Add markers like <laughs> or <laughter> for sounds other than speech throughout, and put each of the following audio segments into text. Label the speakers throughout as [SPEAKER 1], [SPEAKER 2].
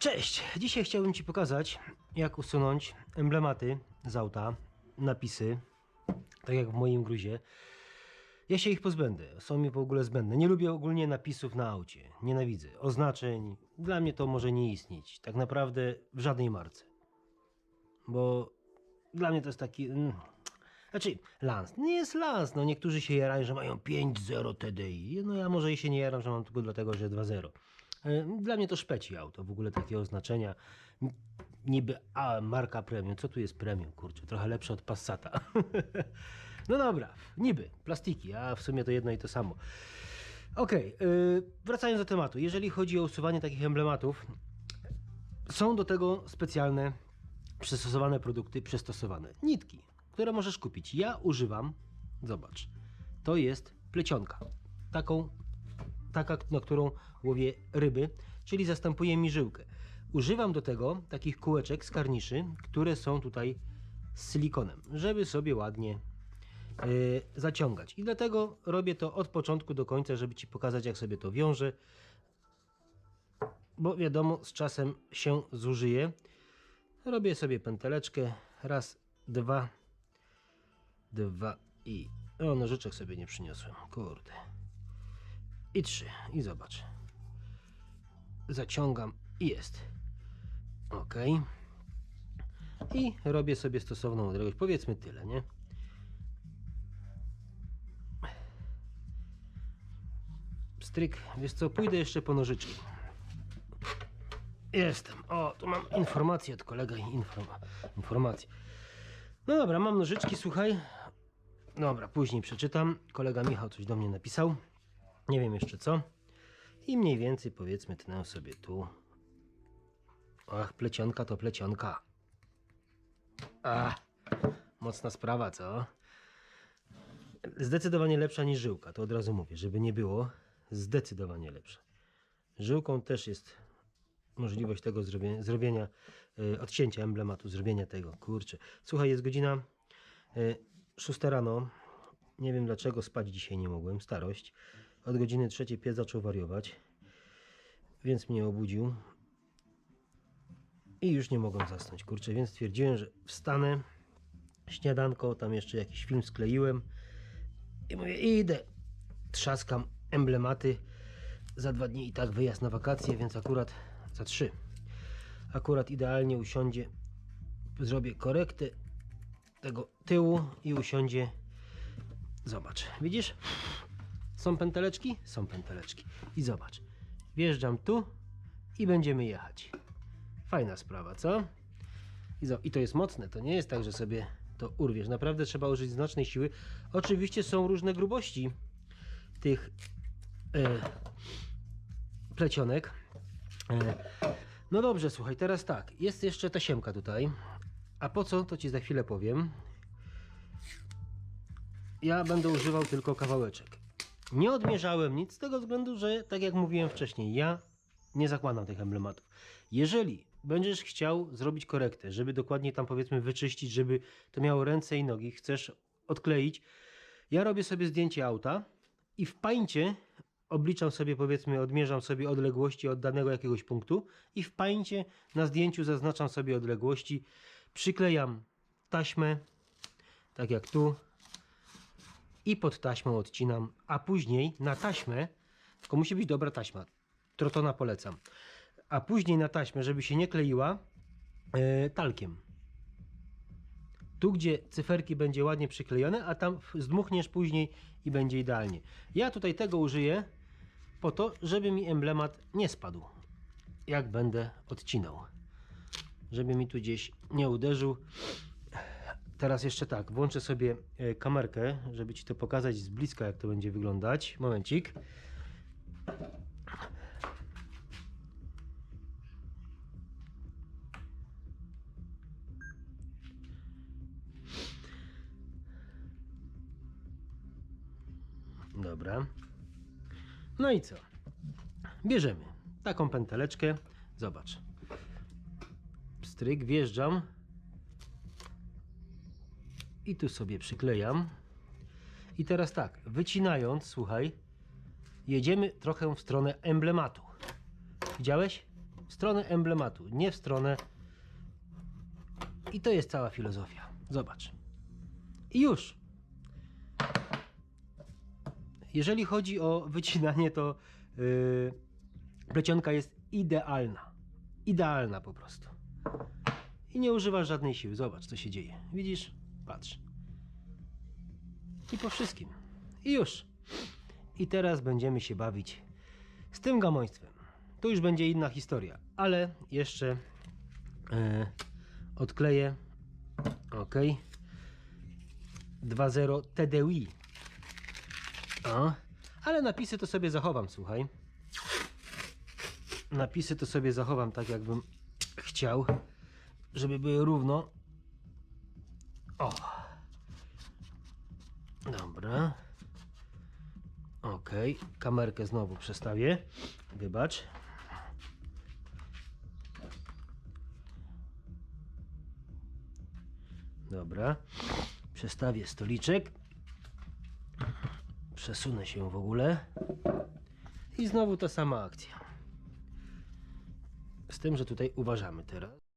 [SPEAKER 1] Cześć! Dzisiaj chciałbym Ci pokazać, jak usunąć emblematy z auta, napisy, tak jak w moim gruzie. Ja się ich pozbędę, są mi w ogóle zbędne. Nie lubię ogólnie napisów na aucie, nienawidzę. Oznaczeń, dla mnie to może nie istnieć, tak naprawdę w żadnej marce. Bo dla mnie to jest taki... mm, Znaczy, Lans, nie jest Lans, no niektórzy się jarają, że mają 5.0 TDI, no ja może się nie jaram, że mam tylko dlatego, że 2.0. E, Dla mnie to szpeci auto, w ogóle takie oznaczenia. Niby, a marka premium, co tu jest premium, kurczę, trochę lepsze od Passata. <laughs> no dobra, niby, plastiki, a w sumie to jedno i to samo. Okej, yy, wracając do tematu, jeżeli chodzi o usuwanie takich emblematów, są do tego specjalne, przystosowane produkty, przystosowane nitki, które możesz kupić. Ja używam, zobacz, to jest plecionka. Taką, taka, na którą łowię ryby, czyli zastępuje mi żyłkę. Używam do tego takich kółeczek z karniszy, które są tutaj z silikonem, żeby sobie ładnie yy, zaciągać. I dlatego robię to od początku do końca, żeby Ci pokazać, jak sobie to wiąże. Bo wiadomo, z czasem się zużyje. Robię sobie pęteleczkę. Raz, dwa, dwa i... O, nożyczek sobie nie przyniosłem. Kurde. I trzy. I zobacz. Zaciągam i jest. Ok. I robię sobie stosowną odległość. Powiedzmy tyle, nie? Stryk. Wiesz co, pójdę jeszcze po nożyczki. Jestem. O, tu mam informację od kolega i informa informację. No dobra, mam nożyczki, słuchaj. Dobra, później przeczytam. Kolega Michał coś do mnie napisał. Nie wiem jeszcze co. I mniej więcej powiedzmy tnę sobie tu. Ach, plecionka to plecionka. Ach, mocna sprawa, co? Zdecydowanie lepsza niż żyłka, to od razu mówię, żeby nie było. Zdecydowanie lepsza. Żyłką też jest możliwość tego zrobienia, zrobienia y, odcięcia emblematu, zrobienia tego. Kurczę. Słuchaj, jest godzina y, 6 rano. Nie wiem dlaczego spać dzisiaj nie mogłem. Starość. Od godziny trzeciej pies zaczął wariować, więc mnie obudził. I już nie mogłem zasnąć, kurczę, więc stwierdziłem, że wstanę, śniadanko, tam jeszcze jakiś film skleiłem i mówię, idę, trzaskam emblematy, za dwa dni i tak wyjazd na wakacje, więc akurat za trzy, akurat idealnie usiądzie, zrobię korektę tego tyłu i usiądzie, zobacz, widzisz, są pęteleczki? Są pęteleczki i zobacz, wjeżdżam tu i będziemy jechać. Fajna sprawa, co? I, I to jest mocne, to nie jest tak, że sobie to urwiesz. Naprawdę trzeba użyć znacznej siły. Oczywiście są różne grubości tych e, plecionek. E, no dobrze, słuchaj, teraz tak. Jest jeszcze tasiemka tutaj. A po co, to Ci za chwilę powiem. Ja będę używał tylko kawałeczek. Nie odmierzałem nic z tego względu, że tak jak mówiłem wcześniej, ja nie zakładam tych emblematów. Jeżeli będziesz chciał zrobić korektę, żeby dokładnie tam powiedzmy wyczyścić, żeby to miało ręce i nogi, chcesz odkleić, ja robię sobie zdjęcie auta i w pańcie obliczam sobie powiedzmy, odmierzam sobie odległości od danego jakiegoś punktu i w pańcie na zdjęciu zaznaczam sobie odległości, przyklejam taśmę, tak jak tu, i pod taśmą odcinam, a później na taśmę, tylko musi być dobra taśma, trotona polecam, a później na taśmę, żeby się nie kleiła, e, talkiem. Tu, gdzie cyferki będzie ładnie przyklejone, a tam zdmuchniesz później i będzie idealnie. Ja tutaj tego użyję po to, żeby mi emblemat nie spadł, jak będę odcinał. Żeby mi tu gdzieś nie uderzył. Teraz jeszcze tak, włączę sobie e, kamerkę, żeby Ci to pokazać z bliska, jak to będzie wyglądać. Momencik. Dobra. No i co? Bierzemy taką pęteleczkę. Zobacz. Stryk, wjeżdżam. I tu sobie przyklejam. I teraz tak, wycinając, słuchaj, jedziemy trochę w stronę emblematu. Widziałeś? W stronę emblematu, nie w stronę. I to jest cała filozofia. Zobacz. I już. Jeżeli chodzi o wycinanie, to yy, plecionka jest idealna. Idealna po prostu. I nie używasz żadnej siły. Zobacz, co się dzieje. Widzisz? Patrz. I po wszystkim. I już. I teraz będziemy się bawić z tym gamoństwem. To już będzie inna historia, ale jeszcze e, odkleję. Ok. 2.0 TDI. O, ale napisy to sobie zachowam, słuchaj. Napisy to sobie zachowam tak, jakbym chciał, żeby były równo. O. Dobra. Ok, kamerkę znowu przestawię. Wybacz. Dobra. Przestawię stoliczek. Przesunę się w ogóle. I znowu ta sama akcja. Z tym, że tutaj uważamy teraz.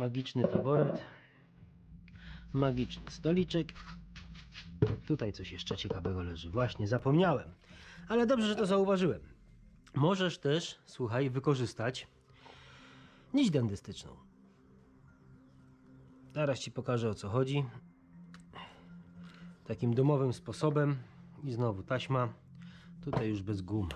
[SPEAKER 1] Magiczny taboret. Magiczny stoliczek. Tutaj coś jeszcze ciekawego leży. Właśnie zapomniałem. Ale dobrze, że to zauważyłem. Możesz też, słuchaj, wykorzystać nić dentystyczną. Zaraz ci pokażę o co chodzi. Takim domowym sposobem. I znowu taśma. Tutaj już bez gum.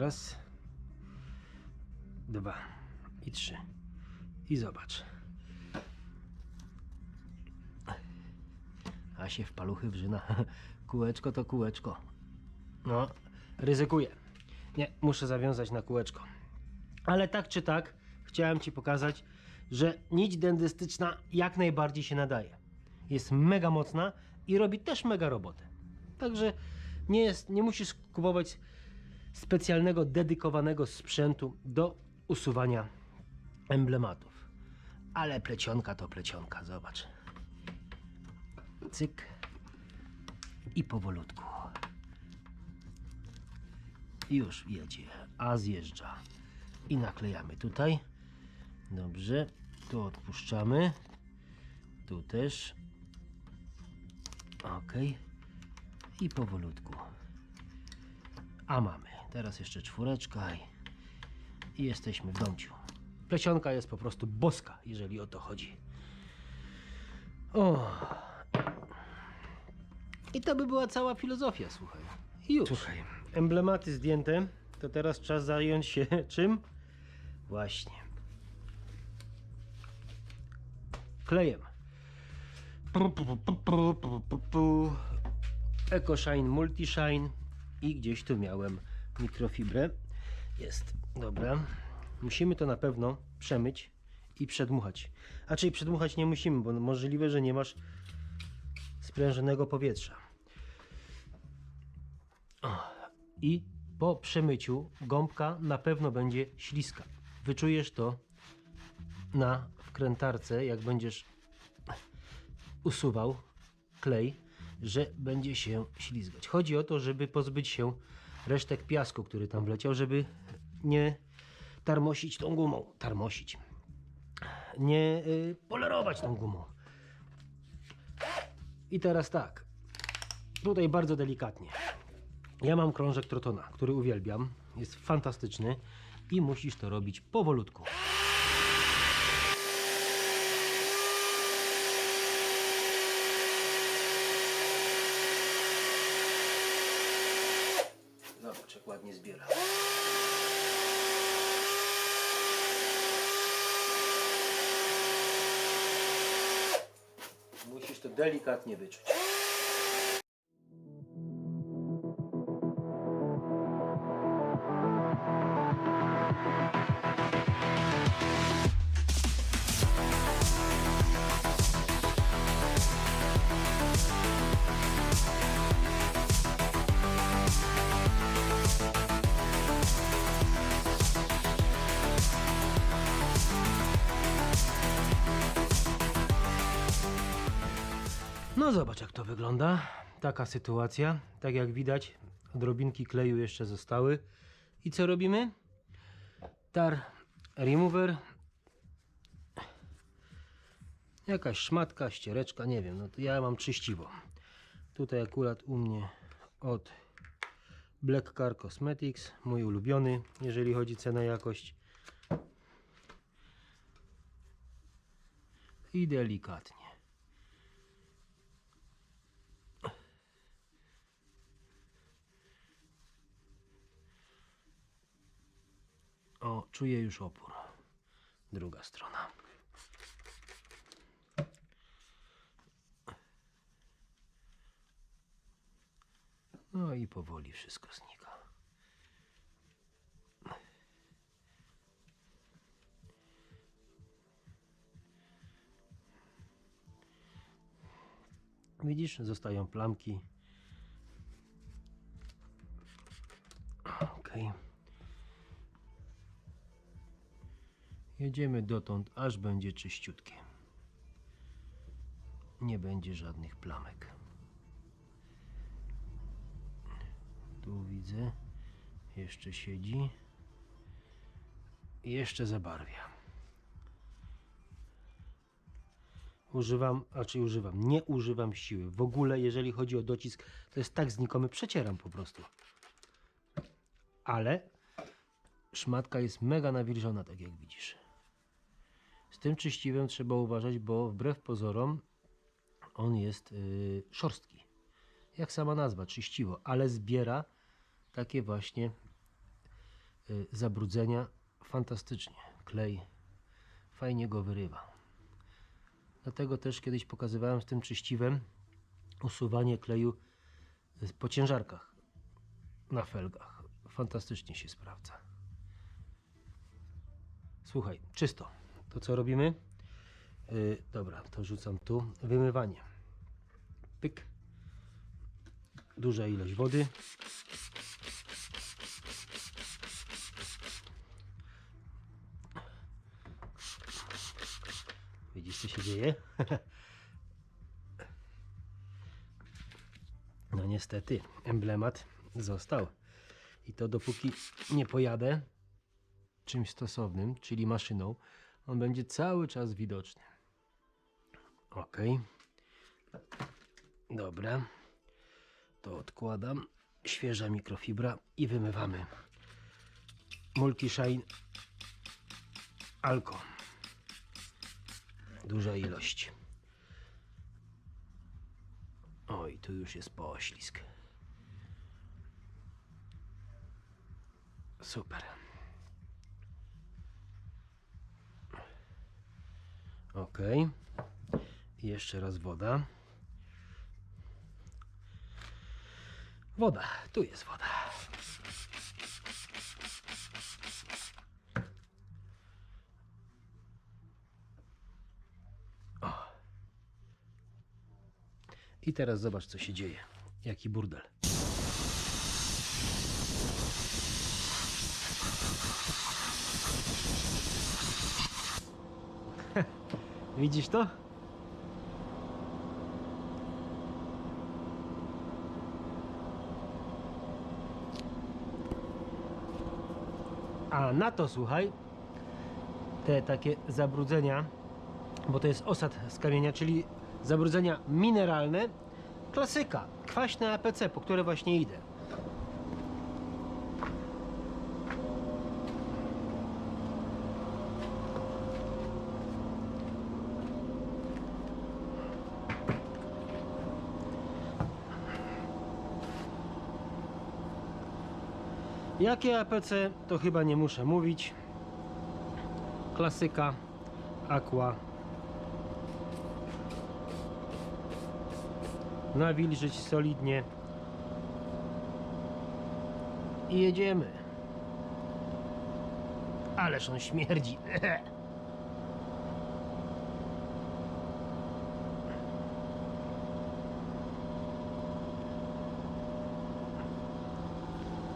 [SPEAKER 1] Raz, dwa i trzy. I zobacz. A się w paluchy wrzyna. <laughs> Kółeczko to kółeczko. No, ryzykuję. Nie, muszę zawiązać na kółeczko. Ale tak czy tak, chciałem Ci pokazać, że nić dentystyczna jak najbardziej się nadaje. Jest mega mocna i robi też mega robotę. Także nie, jest, nie musisz kupować specjalnego, dedykowanego sprzętu do usuwania emblematów. Ale plecionka to plecionka, zobacz. Cyk. I powolutku. Już jedzie, a zjeżdża. I naklejamy tutaj. Dobrze. Tu odpuszczamy. Tu też. Ok. I powolutku. A mamy. Teraz jeszcze czwóreczka i, i jesteśmy w domciu. Plecionka jest po prostu boska, jeżeli o to chodzi. O. I to by była cała filozofia, słuchaj. I już. Słuchaj, emblematy zdjęte, to teraz czas zająć się <laughs> czym? Właśnie. Klejem. EcoShine Multishine i gdzieś tu miałem mikrofibrę. Jest, dobra. Musimy to na pewno przemyć i przedmuchać. A czyli przedmuchać nie musimy, bo możliwe, że nie masz sprężonego powietrza. I po przemyciu gąbka na pewno będzie śliska. Wyczujesz to na wkrętarce, jak będziesz usuwał klej, że będzie się ślizgać. Chodzi o to, żeby pozbyć się resztek piasku, który tam wleciał, żeby nie tarmosić tą gumą. Tarmosić. Nie y, polerować tą gumą. I teraz tak. Tutaj bardzo delikatnie. Ja mam krążek Trotona, który uwielbiam. Jest fantastyczny i musisz to robić powolutku. Zobacz, jak ładnie zbiera. Musisz to delikatnie wyczuć. No zobacz jak to wygląda. Taka sytuacja. Tak jak widać, drobinki kleju jeszcze zostały. I co robimy? Tar remover. Jakaś szmatka, ściereczka, nie wiem. No to ja mam czyściwo. Tutaj akurat u mnie od Black Car Cosmetics, mój ulubiony, jeżeli chodzi cenę jakość. I delikatnie. Czuję już opór. Druga strona. No i powoli wszystko znika. Widzisz, zostają plamki. Jedziemy dotąd, aż będzie czyściutkie. Nie będzie żadnych plamek. Tu widzę, jeszcze siedzi. Jeszcze zabarwia. Używam, a czy używam, nie używam siły. W ogóle, jeżeli chodzi o docisk, to jest tak znikomy, przecieram po prostu. Ale szmatka jest mega nawilżona, tak jak widzisz. Tym czyściwem trzeba uważać, bo wbrew pozorom on jest yy, szorstki. Jak sama nazwa, czyściwo, ale zbiera takie właśnie yy, zabrudzenia fantastycznie. Klej fajnie go wyrywa. Dlatego też kiedyś pokazywałem z tym czyściwem usuwanie kleju y, po ciężarkach na felgach. Fantastycznie się sprawdza. Słuchaj, czysto. To co robimy? Yy, dobra, to rzucam tu. Wymywanie. Pyk. Duża ilość wody. Widzisz co się dzieje? <laughs> No niestety, emblemat został. I to dopóki nie pojadę czymś stosownym, czyli maszyną, on będzie cały czas widoczny. Ok. Dobra. To odkładam. Świeża mikrofibra i wymywamy. Multishine Alko. Duża ilość. Oj, tu już jest poślizg. Super. Ok. Jeszcze raz woda. Woda. Tu jest woda. O. I teraz zobacz, co się dzieje. Jaki burdel. Widzisz to? A na to słuchaj, te takie zabrudzenia, bo to jest osad z kamienia, czyli zabrudzenia mineralne, klasyka, kwaśne APC, po które właśnie idę. Jakie APC to chyba nie muszę mówić. Klasyka, Aqua. Nawilżyć solidnie. I jedziemy. Ależ on śmierdzi. <laughs>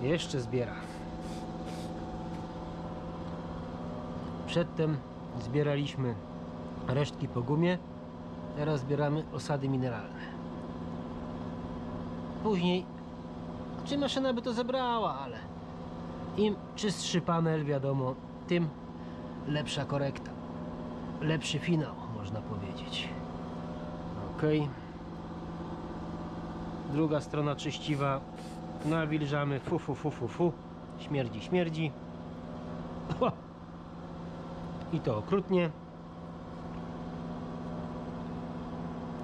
[SPEAKER 1] Jeszcze zbiera. Przedtem zbieraliśmy resztki po gumie, teraz zbieramy osady mineralne. Później, czy maszyna by to zebrała, ale im czystszy panel, wiadomo, tym lepsza korekta. Lepszy finał, można powiedzieć. Ok. Druga strona czyściwa. Nawilżamy. Fu, fu, fu, fu, fu. Śmierdzi, śmierdzi. I to okrutnie.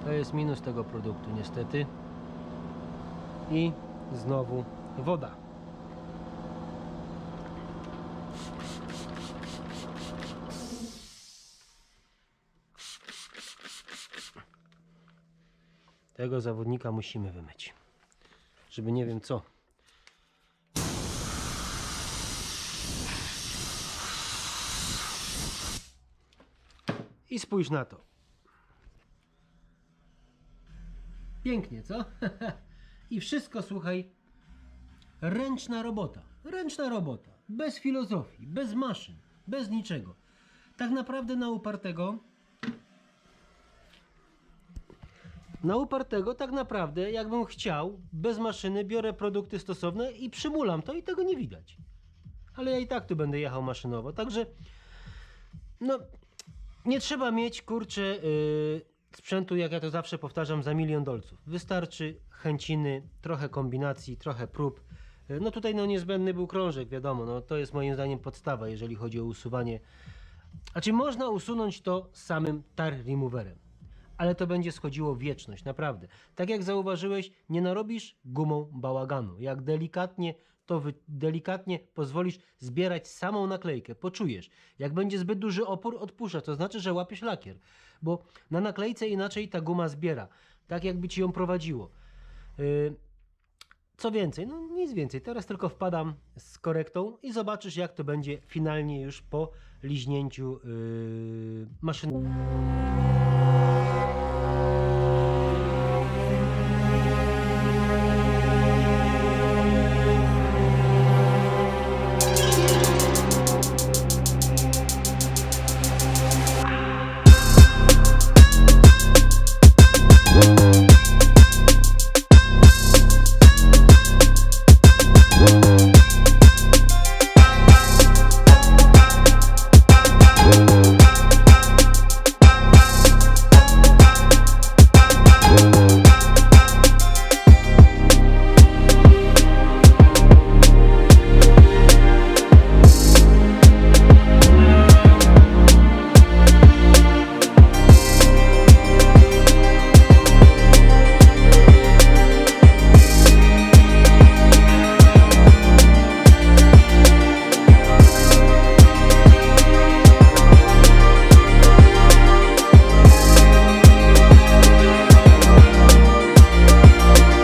[SPEAKER 1] To jest minus tego produktu, niestety. I znowu woda. Tego zawodnika musimy wymyć. Żeby nie wiem co. I spójrz na to. Pięknie, co? <laughs> I wszystko, słuchaj, ręczna robota. Ręczna robota. Bez filozofii, bez maszyn, bez niczego. Tak naprawdę na upartego. Na upartego, tak naprawdę, jakbym chciał, bez maszyny, biorę produkty stosowne i przymulam to i tego nie widać. Ale ja i tak tu będę jechał maszynowo. Także, no, nie trzeba mieć, kurczę, yy, sprzętu, jak ja to zawsze powtarzam, za milion dolców. Wystarczy chęciny, trochę kombinacji, trochę prób. Yy, No tutaj no niezbędny był krążek, wiadomo, no to jest moim zdaniem podstawa, jeżeli chodzi o usuwanie. A czy można usunąć to samym tar removerem? Ale to będzie schodziło wieczność, naprawdę. Tak jak zauważyłeś, nie narobisz gumą bałaganu. Jak delikatnie to delikatnie pozwolisz zbierać samą naklejkę, poczujesz. Jak będzie zbyt duży opór, odpuszczasz, to znaczy, że łapiesz lakier. Bo na naklejce inaczej ta guma zbiera. Tak jakby ci ją prowadziło. Yy, co więcej, no nic więcej. Teraz tylko wpadam z korektą i zobaczysz, jak to będzie finalnie już po liźnięciu yy, maszyny.